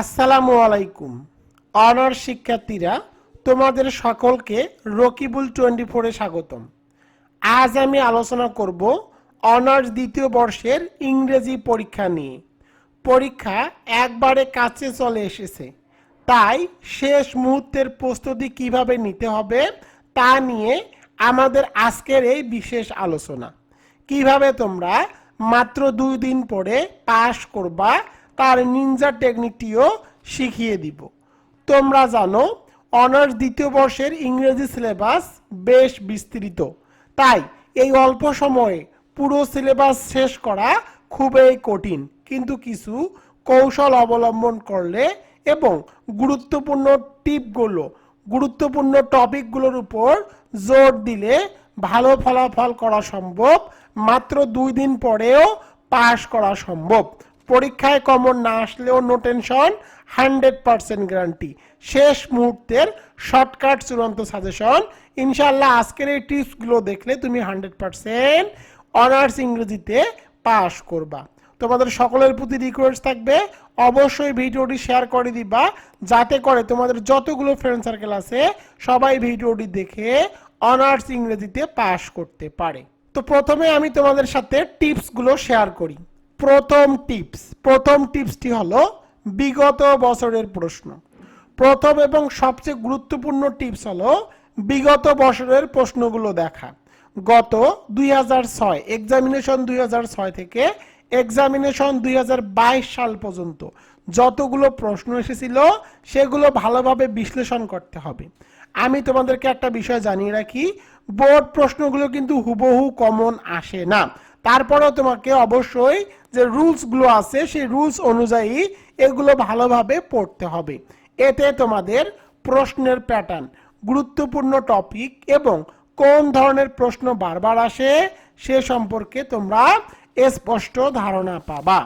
আসসালামু আলাইকুম। অনার্স শিক্ষার্থীরা, তোমাদের সকলকে রকিবুল টোয়েন্টি ফোরে স্বাগতম। আজ আমি আলোচনা করব অনার্স দ্বিতীয় বর্ষের ইংরেজি পরীক্ষা নিয়ে। পরীক্ষা একবারে কাছে চলে এসেছে। তাই শেষ মুহূর্তের প্রস্তুতি কীভাবে নিতে হবে তা নিয়ে আমাদের আজকের এই বিশেষ আলোচনা। কীভাবে তোমরা মাত্র দুই দিন পরে পাশ করবা তার নিনজা টেকনিকটিও শিখিয়ে দিব। তোমরা জানো অনার্স দ্বিতীয় বর্ষের ইংরেজি সিলেবাস বেশ বিস্তৃত। তাই এই অল্প সময়ে পুরো সিলেবাস শেষ করা খুবই কঠিন। কিন্তু কিছু কৌশল অবলম্বন করলে এবং গুরুত্বপূর্ণ টিপগুলো, গুরুত্বপূর্ণ টপিকগুলোর উপর জোর দিলে ভালো ফলাফল করা সম্ভব। মাত্র দুই দিন পরেও পাশ করা সম্ভব। পরীক্ষায় কমন না আসলেও no tension hundred percent guarantee শেষ মুহূর্তের শর্টকাট চূড়ান্ত সাজেশন ইনশাল্লাহ আজকের এই টিপসগুলো দেখলে তুমি হান্ড্রেড পার্সেন্ট অনার্স ইংরেজিতে পাশ করবা। তোমাদের সকলের প্রতি রিকোয়েস্ট থাকবে, অবশ্যই ভিডিওটি শেয়ার করে দিবা, যাতে করে তোমাদের যতগুলো ফ্রেন্ড সার্কেল আছে, সবাই ভিডিওটি দেখে অনার্স ইংরেজিতে পাশ করতে পারে। তো প্রথমে আমি তোমাদের সাথে টিপসগুলো শেয়ার করি। প্রথম টিপস, প্রথম টিপসটি হলো বিগত বছরের প্রশ্ন। প্রথম এবং সবচেয়ে গুরুত্বপূর্ণ টিপস হলো বিগত বছরের প্রশ্নগুলো দেখা। গত দুই হাজার ছয় এক্সামিনেশন দুই হাজার ছয় থেকে এক্সামিনেশন দুই হাজার বাইশ সাল পর্যন্ত যতগুলো প্রশ্ন এসেছিল, সেগুলো ভালোভাবে বিশ্লেষণ করতে হবে। আমি তোমাদেরকে একটা বিষয় জানিয়ে রাখি, বোর্ড প্রশ্নগুলো কিন্তু হুবহু কমন আসে না। তারপরেও তোমাকে অবশ্যই যে রুলসগুলো আছে, সেই রুলস অনুযায়ী এগুলো ভালোভাবে পড়তে হবে। এতে তোমাদের প্রশ্নের প্যাটার্ন গুরুত্বপূর্ণ টপিক এবং কোন ধরনের প্রশ্ন বারবার আসে, সে সম্পর্কে তোমরা স্পষ্ট ধারণা পাবা।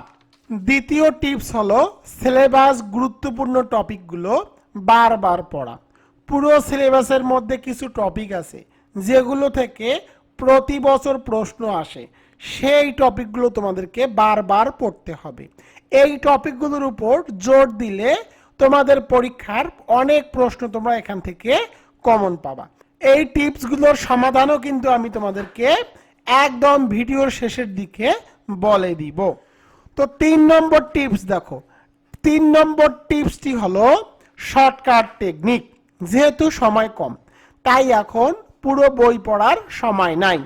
দ্বিতীয় টিপস হলো সিলেবাস গুরুত্বপূর্ণ টপিকগুলো বারবার পড়া। পুরো সিলেবাসের মধ্যে কিছু টপিক আছে, যেগুলো থেকে প্রতি বছর প্রশ্ন আসে। সেই টপিকগুলো তোমাদেরকে বারবার পড়তে হবে। এই টপিকগুলোর উপর জোর দিলে তোমাদের পরীক্ষার অনেক প্রশ্ন তোমরা এখান থেকে কমন পাবা। এই টিপসগুলোর সমাধানও কিন্তু আমি তোমাদেরকে একদম ভিডিওর শেষের দিকে বলে দিব। তো তিন নম্বর টিপস দেখো। তিন নম্বর টিপসটি হলো শর্টকাট টেকনিক। যেহেতু সময় কম, তাই এখন পুরো বই পড়ার সময় নাই।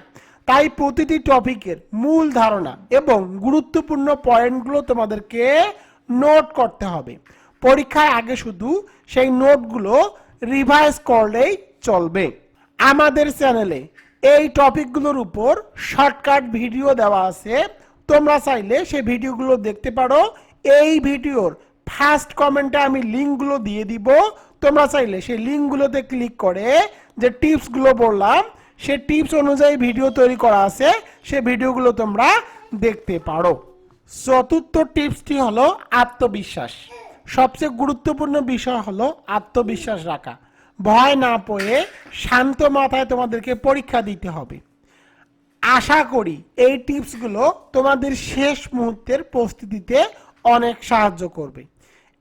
তাই প্রতিটি টপিকের মূল ধারণা এবং গুরুত্বপূর্ণ পয়েন্টগুলো তোমাদেরকে নোট করতে হবে। পরীক্ষার আগে শুধু সেই নোটগুলো রিভাইজ করলেই চলবে। আমাদের চ্যানেলে এই টপিকগুলোর উপর শর্টকাট ভিডিও দেওয়া আছে। তোমরা চাইলে সেই ভিডিওগুলো দেখতে পারো। এই ভিডিওর ফার্স্ট কমেন্টে আমি লিঙ্কগুলো দিয়ে দিব। তোমরা চাইলে সেই লিঙ্কগুলোতে ক্লিক করে যে টিপসগুলো বললাম সে টিপস অনুযায়ী ভিডিও তৈরি করা আছে, সে ভিডিওগুলো তোমরা দেখতে পারো। চতুর্থ টিপসটি হলো আত্মবিশ্বাস। সবচেয়ে গুরুত্বপূর্ণ বিষয় হলো আত্মবিশ্বাস রাখা। ভয় না পেয়ে শান্ত মাথায় তোমাদেরকে পরীক্ষা দিতে হবে। আশা করি এই টিপসগুলো তোমাদের শেষ মুহূর্তের প্রস্তুতিতে অনেক সাহায্য করবে।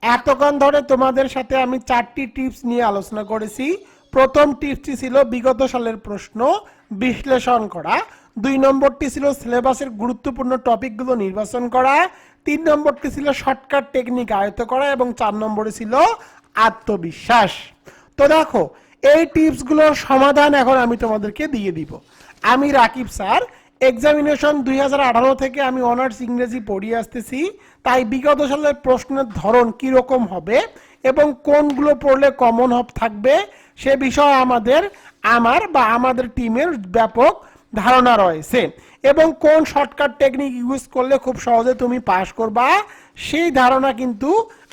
এতক্ষণ ধরে তোমাদের সাথে আমি চারটি টিপস নিয়ে আলোচনা করেছি। প্রথম টিপসটি ছিল বিগত সালের প্রশ্ন, বিশ্লেষণ করা। দুই নম্বরটি ছিল সিলেবাসের গুরুত্বপূর্ণ টপিকগুলো নির্বাচন করা। তিন নম্বরটি ছিল শর্টকাট টেকনিক আয়ত্ত করা এবং চার নম্বরে ছিল আত্মবিশ্বাস। তো দেখো, এই টিপসগুলোর সমাধান এখন আমি তোমাদেরকে দিয়ে দিব। আমি রাকিব স্যার এক্সামিনেশন দুই হাজার আঠারো থেকে আমি অনার্স ইংরেজি পড়িয়ে আসতেছি। তাই বিগত সালের প্রশ্নের ধরন কীরকম হবে এবং কোনগুলো পড়লে কমন হব থাকবে, সে বিষয়ে আমাদের, আমার বা আমাদের টিমের ব্যাপক ধারণা রয়েছে। এবং কোন শর্টকাট টেকনিক ইউজ করলে খুব সহজে তুমি পাস করবা, সেই ধারণা কিন্তু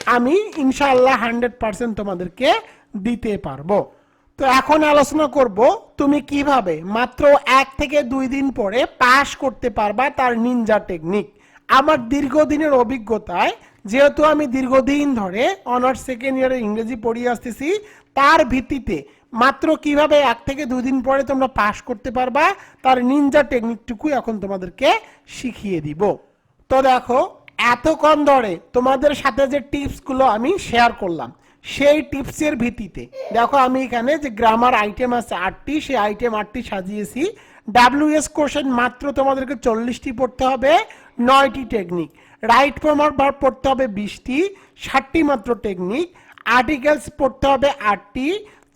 আমি ইনশাআল্লাহ হান্ড্রেড পার্সেন্ট তোমাদেরকে দিতে পারব। তো এখন আলোচনা করব, তুমি কীভাবে মাত্র এক থেকে দুই দিন পরে পাশ করতে পারবা তার নিনজা টেকনিক আমার দীর্ঘদিনের অভিজ্ঞতায় যেহেতু আমি দীর্ঘদিন ধরে অনার্স সেকেন্ড ইয়ারে ইংরেজি পড়িয়ে আসতেছি, তার ভিত্তিতে মাত্র কীভাবে এক থেকে দুই দিন পরে তোমরা পাশ করতে পারবা, তার নিনজা টেকনিকটুকু এখন তোমাদেরকে শিখিয়ে দিব। তো দেখো, এত কম ধরে তোমাদের সাথে যে টিপসগুলো আমি শেয়ার করলাম, সেই টিপসের ভিত্তিতে, দেখো আমি এখানে যে গ্রামার আইটেম আছে আটটি, সেই আইটেম আটটি সাজিয়েছি। ডাব্লিউএস কোশ্চেন মাত্র তোমাদেরকে চল্লিশটি পড়তে হবে নয়টি টেকনিক রাইট ফর্মার বার পড়তে হবে বিশটি ষাটটি মাত্র টেকনিক আর্টিকেলস পড়তে হবে আটটি,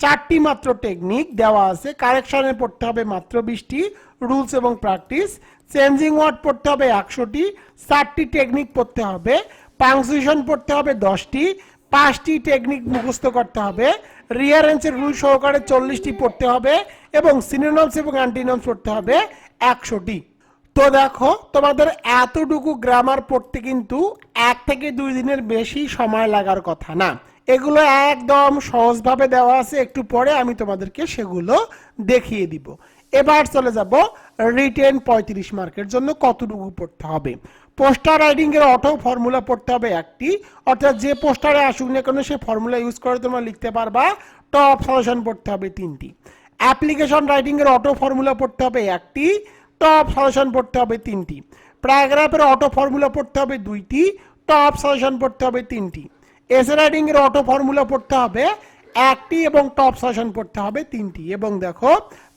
চারটি মাত্র টেকনিক দেওয়া আছে। কারেকশনে পড়তে হবে মাত্র বিশটি রুলস এবং প্র্যাকটিস চেঞ্জিং ওয়ার্ড পড়তে হবে একশোটি, চারটি টেকনিক পড়তে হবে। পাংচুয়েশন পড়তে হবে দশটি, পাঁচটি টেকনিক মুখস্থ করতে হবে। রিয়ারেন্সের রুল সহকারে চল্লিশটি পড়তে হবে এবং সিনোনমস এবং অ্যান্টিনমস পড়তে হবে একশোটি। তো দেখো, তোমাদের এতটুকু গ্রামার পড়তে কিন্তু এক থেকে দুই দিনের বেশি সময় লাগার কথা না। এগুলো একদম সহজভাবে দেওয়া আছে, একটু পরে আমি তোমাদেরকে সেগুলো দেখিয়ে দিব। এবার চলে যাব রিটেন পঁয়ত্রিশ মার্কের জন্য কতটুকু পড়তে হবে। পোস্টার রাইডিং এর অটো ফর্মুলা পড়তে হবে একটি, অর্থাৎ যে পোস্টারে আসুক না কেন সে ফর্মুলা ইউজ করে তোমরা লিখতে পারবা টপ সলিউশন পড়তে হবে তিনটি। অ্যাপ্লিকেশন রাইটিং এর অটো ফর্মুলা পড়তে হবে একটি টপ সাজেশন পড়তে হবে তিনটি। প্যারাগ্রাফের অটো ফর্মুলা পড়তে হবে দুইটি টপ সাজেশন পড়তে হবে তিনটি। এসে রাইডিংয়ের অটো ফর্মুলা পড়তে হবে একটি এবং টপ সাজেশন পড়তে হবে তিনটি। এবং দেখো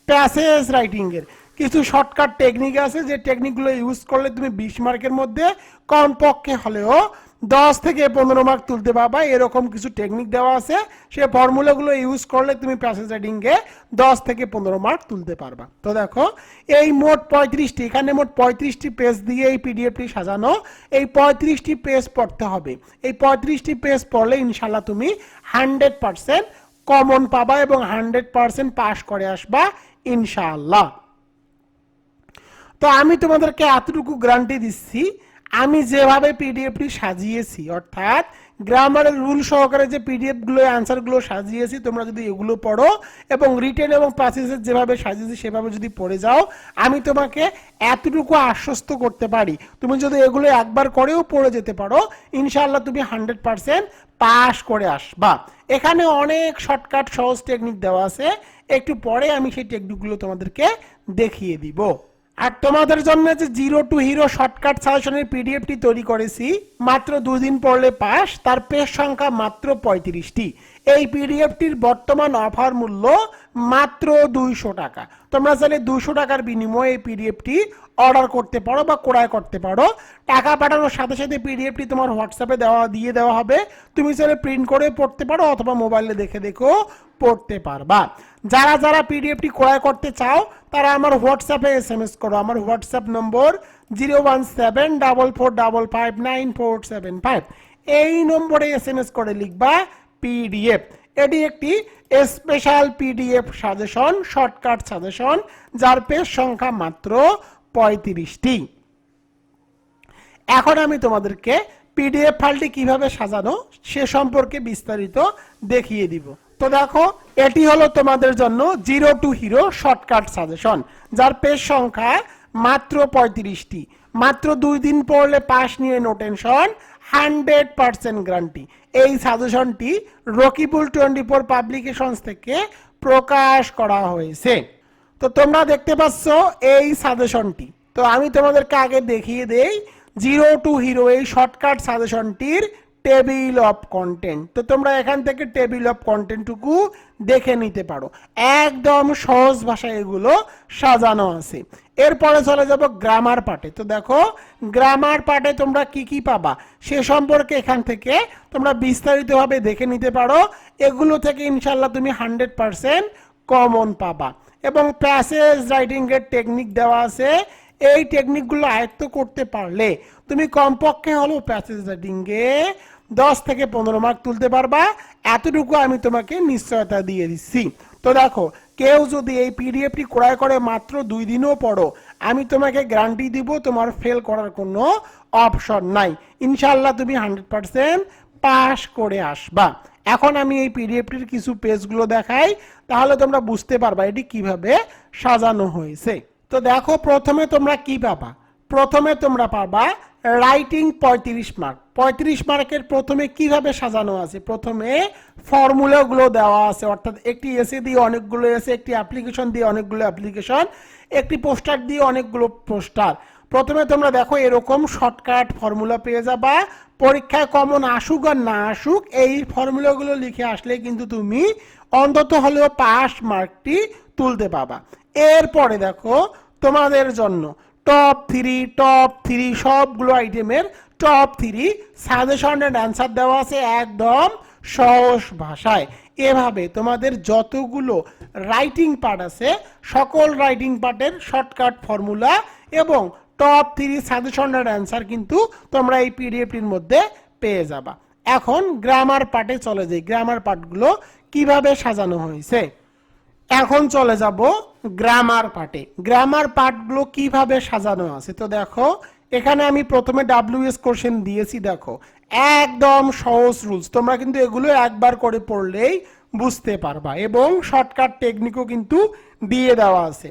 প্যাসেজ রাইটিং এর কিছু শর্টকাট টেকনিক আছে, যে টেকনিকগুলো ইউজ করলে তুমি বিশ মার্কের মধ্যে কমপক্ষে হলেও দশ থেকে পনেরো মার্ক তুলতে পারবা। এরকম কিছু টেকনিক দেওয়া আছে। সে ফর্মুলাগুলো ইউজ করলে তুমি প্যাসেজ রাইডিংয়ে দশ থেকে পনেরো মার্ক তুলতে পারবা। তো দেখো, এই মোট পঁয়ত্রিশটি, এখানে মোট পঁয়ত্রিশটি পেজ দিয়ে এই পিডিএফটি সাজানো। এই পঁয়ত্রিশটি পেজ পড়তে হবে। এই পঁয়ত্রিশটি পেজ পড়লে ইনশাল্লাহ তুমি হান্ড্রেড পার্সেন্ট কমন পাবা এবং হান্ড্রেড পার্সেন্ট পাস করে আসবা ইনশাআল্লাহ। তো আমি তোমাদেরকে এতটুকু গ্যারান্টি দিচ্ছি আমি যেভাবে পিডিএফটি সাজিয়েছি, অর্থাৎ গ্রামারের রুল সহকারে যে পিডিএফগুলো অ্যান্সারগুলো সাজিয়েছি, তোমরা যদি এগুলো পড়ো এবং রিটেন এবং প্যাসেজের যেভাবে সাজিয়েছি, সেভাবে যদি পড়ে যাও, আমি তোমাকে এতটুকু আশ্বস্ত করতে পারি। তুমি যদি এগুলো একবার করেও পড়ে যেতে পারো, ইনশাআল্লাহ তুমি হান্ড্রেড পার্সেন্ট পাস করে আসবা। এখানে অনেক শর্টকাট সহজ টেকনিক দেওয়া আছে। একটু পরে আমি সেই টেকনিকগুলো তোমাদেরকে দেখিয়ে দিব। আর তোমাদের জন্য যে জিরো টু হিরো শর্টকাট সাজেশনের পিডিএফটি তৈরি করেছি, মাত্র দুদিন পড়লে পাস, তার পেজ সংখ্যা মাত্র পঁয়ত্রিশটি। এই পিডিএফটির বর্তমান অফার মূল্য মাত্র দুইশো টাকা। তোমরা চাইলে দুশো টাকার বিনিময়ে এই পিডিএফটি অর্ডার করতে পারো বা ক্রয় করতে পারো। টাকা পাঠানোর সাথে সাথে পিডিএফটি তোমার হোয়াটসঅ্যাপে দেওয়া, দিয়ে দেওয়া হবে। তুমি চাইলে প্রিন্ট করে পড়তে পারো অথবা মোবাইলে দেখে দেখেও পড়তে পারবা। যারা যারা পিডিএফটি ক্রয় করতে চাও, তারা আমার হোয়াটসঅ্যাপে এস এম এস করো। আমার WhatsApp number zero one seven double four double five nine four seven five. এই নম্বরে এস এম এস করে লিখবা পিডিএফ। এটি একটি special PDF suggestion shortcut suggestion যার পেজ সংখ্যা মাত্র পঁয়ত্রিশটি। এখন আমি তোমাদেরকে পিডিএফ ফাইলটি কীভাবে সাজানো সে সম্পর্কে বিস্তারিত দেখিয়ে দিব। তো দেখো, এটি হলো তোমাদের জন্য zero to hero shortcut suggestion যার পেজ সংখ্যা মাত্র পঁয়ত্রিশটি। মাত্র দুই দিন পড়লে পাস নিয়ে no tension hundred percent guarantee. এই সাজেশনটি রকিবুল টোয়েন্টি ফোর পাবলিকেশনস থেকে প্রকাশ করা হয়েছে। তো তোমরা দেখতে পাচ্ছ এই সাজেশনটি। তো আমি তোমাদেরকে আগে দেখিয়ে দেই, জিরো টু হিরো এই শর্টকাট সাজেশনটির টেবিল অফ কন্টেন্ট তো তোমরা এখান থেকে টেবিল অফ কন্টেন্টটুকু দেখে নিতে পারো। একদম সহজ ভাষায় এগুলো সাজানো আছে। এরপরে চলে যাব গ্রামার পার্টে তো দেখো গ্রামার পার্টে তোমরা কি কি পাবা? সে সম্পর্কে এখান থেকে তোমরা বিস্তারিতভাবে দেখে নিতে পারো। এগুলো থেকে ইনশাল্লাহ তুমি হান্ড্রেড পারসেন্ট কমন পাবা। এবং প্যাসেজ রাইটিং এর টেকনিক দেওয়া আছে। এই টেকনিকগুলো আয়ত্ত করতে পারলে তুমি কমপক্ষে হলেও প্যাসেজ রাইটিংয়ে দশ থেকে পনেরো মার্ক তুলতে পারবা। এতটুকু আমি তোমাকে নিশ্চয়তা দিয়ে দিচ্ছি। তো দেখো, কেউ যদি এই পিডিএফটি ক্রয় করে মাত্র দুই দিনও পড়ো, আমি তোমাকে গ্যারান্টি দিব তোমার ফেল করার কোনো অপশন নাই। ইনশাল্লাহ তুমি হান্ড্রেড পার্সেন্ট পাস করে আসবা। এখন আমি এই পিডিএফটির কিছু পেজগুলো দেখাই, তাহলে তোমরা বুঝতে পারবা এটি কীভাবে সাজানো হয়েছে। তো দেখো, প্রথমে তোমরা কি পাবা? প্রথমে তোমরা পাবা রাইটিং পঁয়ত্রিশ মার্ক পঁয়ত্রিশ মার্কের প্রথমে কীভাবে সাজানো আছে? প্রথমে ফর্মুলাগুলো দেওয়া আছে, অর্থাৎ একটি এসে দিয়ে অনেকগুলো এসে একটি অ্যাপ্লিকেশন দিয়ে অনেকগুলো অ্যাপ্লিকেশন একটি পোস্টার দিয়ে অনেকগুলো পোস্টার প্রথমে তোমরা দেখো এরকম শর্টকাট ফর্মুলা পেয়ে যাবা। পরীক্ষায় কমন আসুক আর না আসুক, এই ফর্মুলাগুলো লিখে আসলে কিন্তু তুমি অন্তত হলেও পাস মার্কটি তুলতে পাবা। এরপরে দেখো তোমাদের জন্য টপ থ্রি টপ থ্রি সবগুলো আইটেমের টপ থ্রি সাজেশন অ্যান্সার দেওয়া আছে একদম সহজ ভাষায়। এভাবে তোমাদের যতগুলো রাইটিং পার্ট আছে, সকল রাইটিং পার্টের শর্টকাট ফর্মুলা এবং টপ থ্রি সাজেশন অ্যান্সার কিন্তু তোমরা এই পিডিএফটির মধ্যে পেয়ে যাবা। এখন গ্রামার পার্টে চলে যাই। গ্রামার পার্টগুলো কীভাবে সাজানো হয়েছে? এখন চলে যাব গ্রামার পার্টে গ্রামার পার্টগুলো কীভাবে সাজানো আছে? তো দেখো, এখানে আমি প্রথমে ডাব্লিউএস কোশ্চেন দিয়েছি, দেখো। একদম সহজ রুলস তোমরা কিন্তু এগুলো একবার করে পড়লেই বুঝতে পারবা। এবং শর্টকাট টেকনিকও কিন্তু দিয়ে দেওয়া আছে।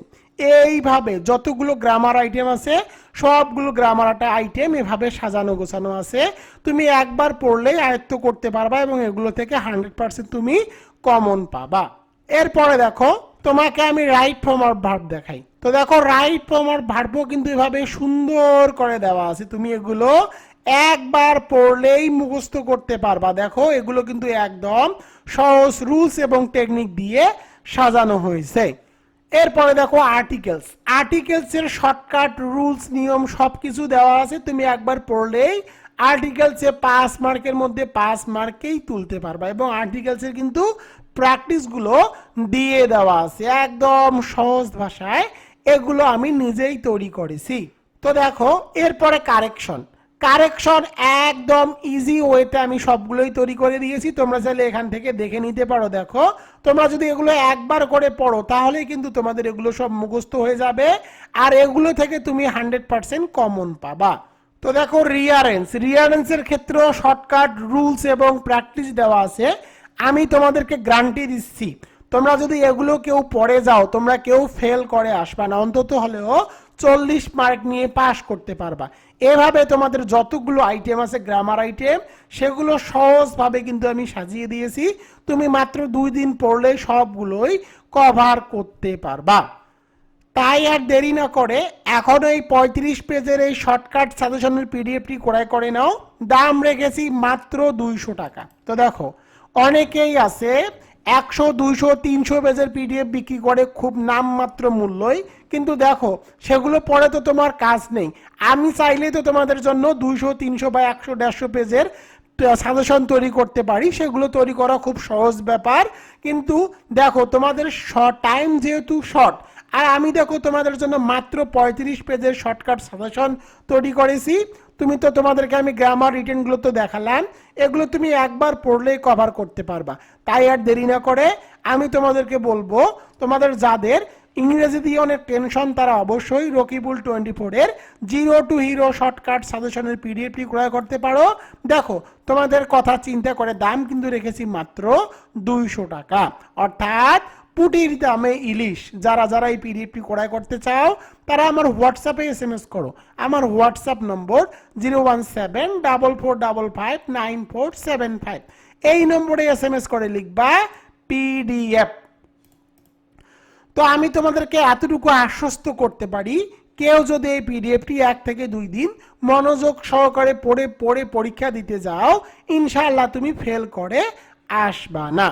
এইভাবে যতগুলো গ্রামার আইটেম আছে, সবগুলো গ্রামার একটা আইটেম এভাবে সাজানো গোছানো আছে। তুমি একবার পড়লেই আয়ত্ত করতে পারবা এবং এগুলো থেকে হান্ড্রেড পার্সেন্ট তুমি কমন পাবা। এরপরে দেখো, তোমাকে আমি রাইট ফর্ম অফ ভার্ব দেখাই। তো দেখো রাইট ফর্ম অফ ভার্বও কিন্তু এভাবে সুন্দর করে দেওয়া আছে। তুমি এগুলো একবার পড়লেই মুখস্থ করতে পারবা। দেখো, এগুলো কিন্তু একদম সহজ রুলস এবং টেকনিক দিয়ে সাজানো হয়েছে। এরপরে দেখো আর্টিকেলস আর্টিকেলস এর শর্টকাট রুলস নিয়ম সবকিছু দেওয়া আছে। তুমি একবার পড়লেই আর্টিকেলসে পাঁচ মার্কের মধ্যে পাঁচ মার্কেই তুলতে পারবা। এবং আর্টিকেলসের কিন্তু প্র্যাকটিসগুলো দিয়ে দেওয়া আছে, একদম সহজ ভাষায় এগুলো আমি নিজেই তৈরি করেছি। তো দেখো, এরপরে কারেকশন কারেকশন একদম ইজি ওয়েতে আমি সবগুলোই তৈরি করে দিয়েছি, তোমরা চাইলে এখান থেকে দেখে নিতে পারো, দেখো। তোমরা যদি এগুলো একবার করে পড়ো তাহলে কিন্তু তোমাদের এগুলো সব মুখস্থ হয়ে যাবে, আর এগুলো থেকে তুমি হান্ড্রেড পার্সেন্ট কমন পাবা। তো দেখো রিয়ারেন্স রিয়ারেন্সের ক্ষেত্রেও শর্টকাট রুলস এবং প্র্যাকটিস দেওয়া আছে। আমি তোমাদেরকে গ্যারান্টি দিচ্ছি, তোমরা যদি এগুলো কেউ পড়ে যাও, তোমরা কেউ ফেল করে আসবা না, অন্তত হলেও চল্লিশ মার্ক নিয়ে পাশ করতে পারবা। এভাবে তোমাদের যতগুলো আইটেম আছে গ্রামার আইটেম সেগুলো সহজভাবে কিন্তু আমি সাজিয়ে দিয়েছি। তুমি মাত্র দুই দিন পড়লে সবগুলোই কভার করতে পারবা। তাই আর দেরি না করে এখন এই পঁয়ত্রিশ পেজের এই শর্টকাট সাজেশনের পিডিএফটি ক্রয় করে নাও। দাম রেখেছি মাত্র দুইশো টাকা। তো দেখো অনেকেই আছে একশো, দুইশো, তিনশো পেজের পিডিএফ বিক্রি করে খুব নামমাত্র মূল্যই। কিন্তু দেখো, সেগুলো পরে তো তোমার কাজ নেই। আমি চাইলে তো তোমাদের জন্য দুইশো, তিনশো বা একশো, দেড়শো পেজের সাজেশন তৈরি করতে পারি। সেগুলো তৈরি করা খুব সহজ ব্যাপার। কিন্তু দেখো, তোমাদের টাইম যেহেতু শর্ট আর আমি দেখো তোমাদের জন্য মাত্র পঁয়ত্রিশ পেজের শর্টকাট সাজেশন তৈরি করেছি। তুমি তো তোমাদেরকে আমি গ্রামার রিটেনগুলো তো দেখালাম, এগুলো তুমি একবার পড়লেই কভার করতে পারবা। তাই আর দেরি না করে আমি তোমাদেরকে বলব, তোমাদের যাদের ইংরেজি দিয়ে অনেক টেনশন তারা অবশ্যই রকিবুল টোয়েন্টি ফোরের জিরো টু হিরো শর্টকাট সাজেশনের পিডিএফটি ক্রয় করতে পারো। দেখো, তোমাদের কথা চিন্তা করে দাম কিন্তু রেখেছি মাত্র দুইশো টাকা। অর্থাৎ পুটির দামে ইলিশ। যারা যারা এই পিডিএফটি ক্রয় করতে চাও, তারা আমার হোয়াটসঅ্যাপে এস এম এস করো। আমার WhatsApp number zero one seven double four double five nine four seven five এই নম্বরে এস এম এস করে লিখবা পিডিএফ। তো আমি তোমাদেরকে এতটুকু আশ্বস্ত করতে পারি, কেউ যদি এই পিডিএফটি এক থেকে দুই দিন মনোযোগ সহকারে পড়ে পড়ে পরীক্ষা দিতে যাও, ইনশাআল্লাহ তুমি ফেল করে আসবা না।